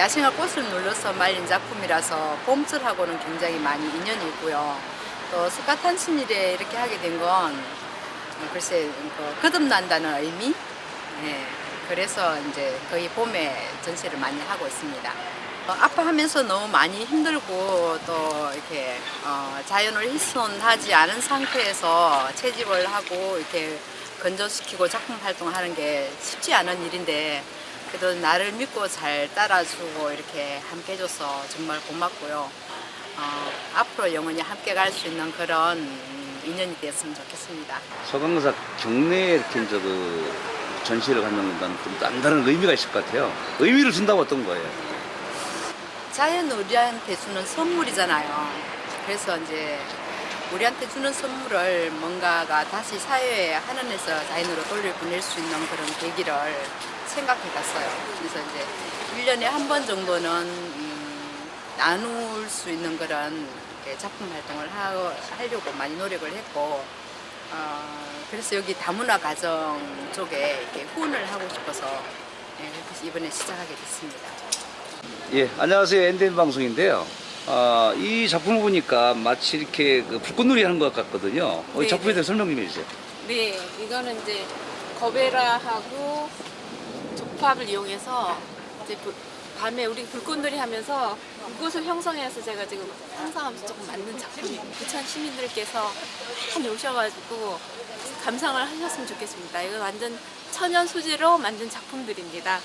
야생화 꽃을 눌러서 말린 작품이라서 봄철하고는 굉장히 많이 인연이 있고요. 또 스카탄신일에 이렇게 하게 된 건 글쎄 그 거듭난다는 의미. 예, 그래서 이제 거의 봄에 전시를 많이 하고 있습니다. 어, 아파하면서 너무 많이 힘들고 또 이렇게 어, 자연을 훼손하지 않은 상태에서 채집을 하고 이렇게 건조시키고 작품 활동하는 게 쉽지 않은 일인데 그래도 나를 믿고 잘 따라주고 이렇게 함께 해줘서 정말 고맙고요. 어, 앞으로 영원히 함께 갈 수 있는 그런 음, 인연이 되었으면 좋겠습니다. 소강사 경내에 이렇게 이제 그 전시를 갖는다는 좀 남다른 의미가 있을 것 같아요. 의미를 준다고 어떤 거예요? 자연 우리한테 주는 선물이잖아요. 그래서 이제 우리한테 주는 선물을 뭔가가 다시 사회에 하늘에서 자연으로 돌려보낼 수 있는 그런 계기를 생각해 봤어요. 그래서 이제 1년에 한 번 정도는 음, 나눌 수 있는 그런 작품 활동을 하, 하려고 많이 노력을 했고, 어, 그래서 여기 다문화 가정 쪽에 이렇게 후원을 하고 싶어서 예, 이번에 시작하게 됐습니다. 예, 안녕하세요. 엔덴 방송인데요. 아, 이 작품을 보니까 마치 이렇게 그 불꽃놀이 하는 것 같거든요. 어, 이 네, 작품에 네. 대해 서 설명 좀 해주세요. 네, 이거는 이제 거베라하고 족밥을 이용해서 이제 불- 밤에 우리 불꽃놀이 하면서 그곳을 형성해서 제가 지금 상상하면서 조금 만든 작품이에요. 부천 시민들께서 한 오셔가지고 감상을 하셨으면 좋겠습니다. 이거 완전 천연 소재로 만든 작품들입니다.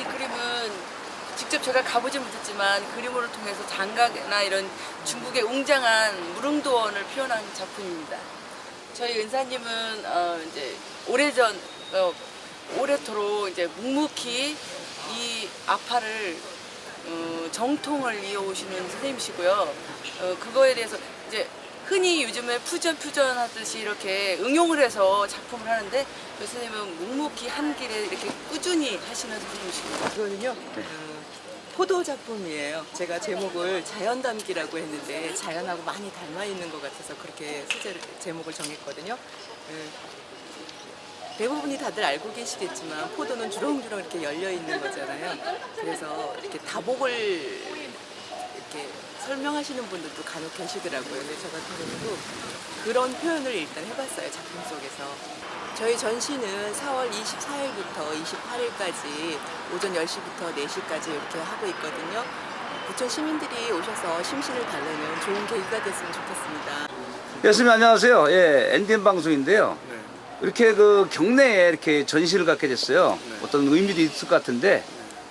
이 그림은 직접 제가 가보진 못했지만 그림으로 통해서 장각이나 이런 중국의 웅장한 무릉도원을 표현한 작품입니다. 저희 은사님은 어 이제 오래전 어 오래도록 이제 묵묵히 이 아파를 어 정통을 이어오시는 선생님이시고요. 어 그거에 대해서 이제 흔히 요즘에 퓨전 퓨전 하듯이 이렇게 응용을 해서 작품을 하는데 그 선생님은 묵묵히 한 길에 이렇게 꾸준히 하시는 선생님이십니다. 이거는요 어, 포도 작품이에요. 제가 제목을 자연 담기라고 했는데 자연하고 많이 닮아 있는 것 같아서 그렇게 소재를 제목을 정했거든요. 어, 대부분이 다들 알고 계시겠지만 포도는 주렁주렁 이렇게 열려 있는 거잖아요. 그래서 이렇게 다복을 이렇게 설명하시는 분들도 간혹 계시더라고요. 근데 저 같은 경우도 그런 표현을 일단 해봤어요 작품 속에서. 저희 전시는 4월 24일부터 28일까지 오전 10시부터 4시까지 이렇게 하고 있거든요. 부천 시민들이 오셔서 심신을 달래는 좋은 계기가 됐으면 좋겠습니다. 예, 스님 안녕하세요. 예, 엔덴 방송인데요. 네. 이렇게 그 경내에 이렇게 전시를 갖게 됐어요. 네. 어떤 의미도 있을 것 같은데,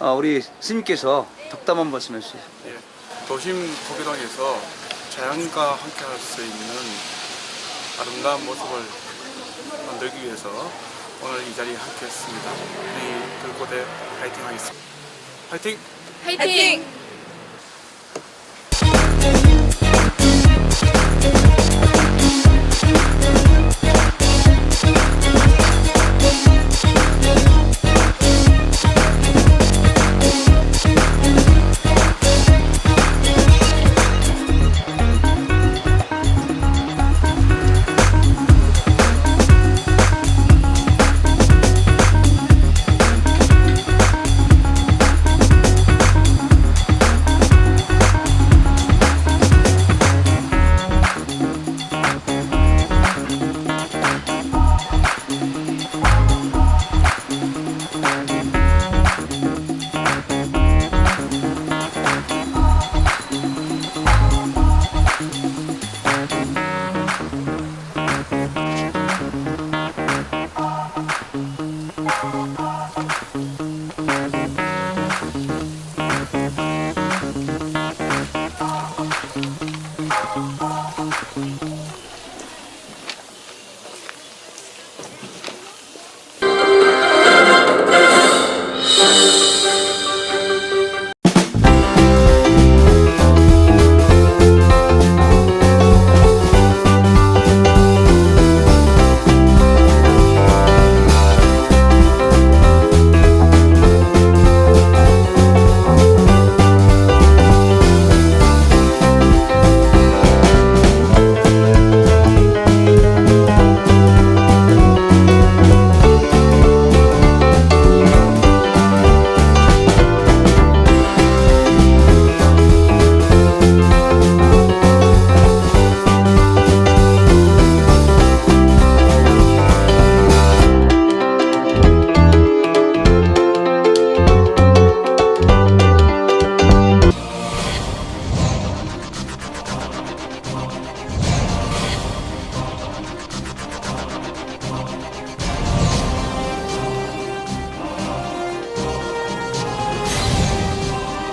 어, 우리 스님께서 덕담 한 말씀 해주세요. 예. 도심 도교동에서 자연과 함께 할 수 있는 아름다운 모습을 만들기 위해서 오늘 이 자리에 함께 했습니다. 우리 들고대 파이팅 하겠습니다. 파이팅! 화이팅!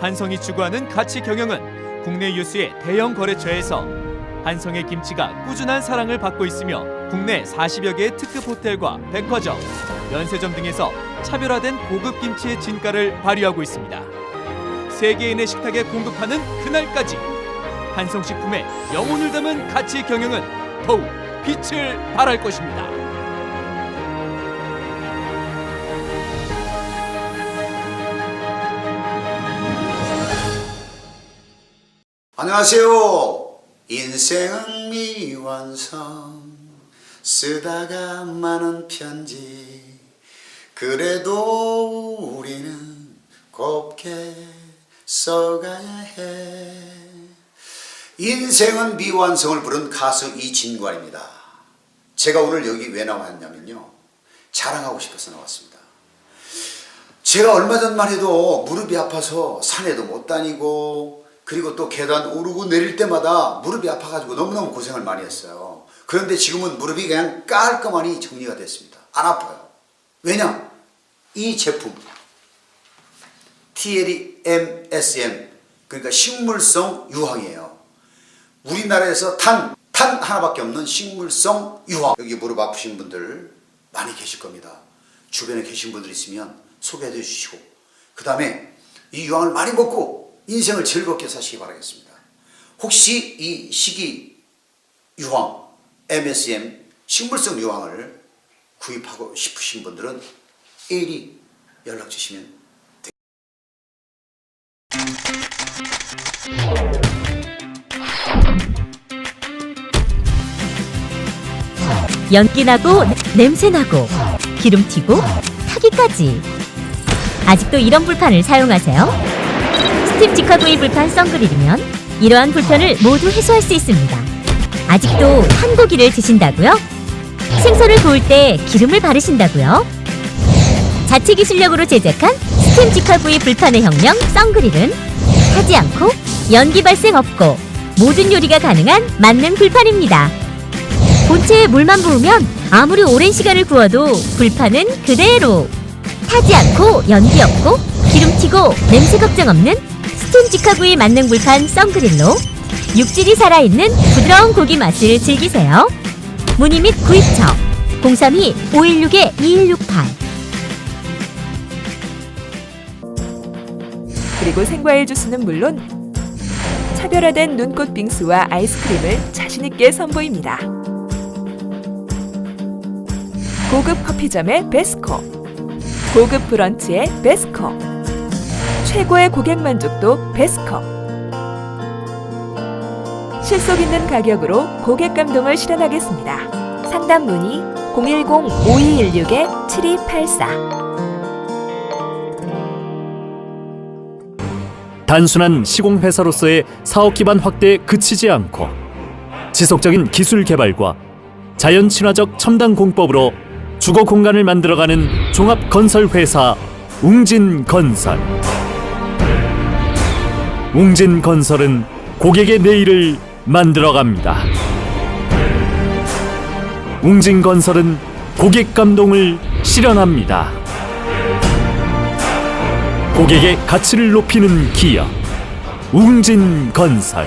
한성이 추구하는 가치 경영은 국내 유수의 대형 거래처에서 한성의 김치가 꾸준한 사랑을 받고 있으며 국내 40여 개의 특급 호텔과 백화점, 면세점 등에서 차별화된 고급 김치의 진가를 발휘하고 있습니다. 세계인의 식탁에 공급하는 그날까지 한성식품의 영혼을 담은 가치 경영은 더욱 빛을 발할 것입니다. 안녕하세요. 인생은 미완성 쓰다가 많은 편지 그래도 우리는 곱게 써가야 해 인생은 미완성을 부른 가수 이진관입니다. 제가 오늘 여기 왜 나왔냐면요. 자랑하고 싶어서 나왔습니다. 제가 얼마 전만 해도 무릎이 아파서 산에도 못 다니고 그리고 또 계단 오르고 내릴 때마다 무릎이 아파가지고 너무너무 고생을 많이 했어요. 그런데 지금은 무릎이 그냥 깔끔하니 정리가 됐습니다. 안 아파요. 왜냐? 이 제품 TLE MSM 그러니까 식물성 유황이에요. 우리나라에서 단, 단 하나밖에 없는 식물성 유황. 여기 무릎 아프신 분들 많이 계실 겁니다. 주변에 계신 분들 있으면 소개해 주시고 그 다음에 이 유황을 많이 먹고 인생을 즐겁게 사시기 바라겠습니다. 혹시 이 식이 유황, MSM, 식물성 유황을 구입하고 싶으신 분들은 1위 연락 주시면 됩니다. 연기 나고 냄새 나고 기름 튀고 타기까지 아직도 이런 불판을 사용하세요? 스팀 직화구이 불판 썬그릴이면 이러한 불편을 모두 해소할 수 있습니다. 아직도 탄 고기를 드신다고요? 생선을 구울 때 기름을 바르신다고요? 자체 기술력으로 제작한 스팀 직화구이 불판의 혁명 썬그릴은 타지 않고 연기 발생 없고 모든 요리가 가능한 만능 불판입니다. 본체에 물만 부으면 아무리 오랜 시간을 구워도 불판은 그대로 타지 않고 연기 없고 기름 튀고 냄새 걱정 없는 스팀 직화구이 만능 불판 썬그릴로 육질이 살아있는 부드러운 고기 맛을 즐기세요. 문의 및 구입처 032-516-2168 그리고 생과일 주스는 물론 차별화된 눈꽃 빙수와 아이스크림을 자신있게 선보입니다. 고급 커피점의 베스코, 고급 브런치의 베스코, 최고의 고객 만족도 베스코. 실속 있는 가격으로 고객 감동을 실현하겠습니다. 상담 문의 010-5216-7284 단순한 시공회사로서의 사업 기반 확대에 그치지 않고 지속적인 기술 개발과 자연 친화적 첨단 공법으로 주거 공간을 만들어가는 종합 건설 회사 웅진 건설. 웅진 건설은 고객의 내일을 만들어갑니다. 웅진 건설은 고객 감동을 실현합니다. 고객의 가치를 높이는 기업 웅진 건설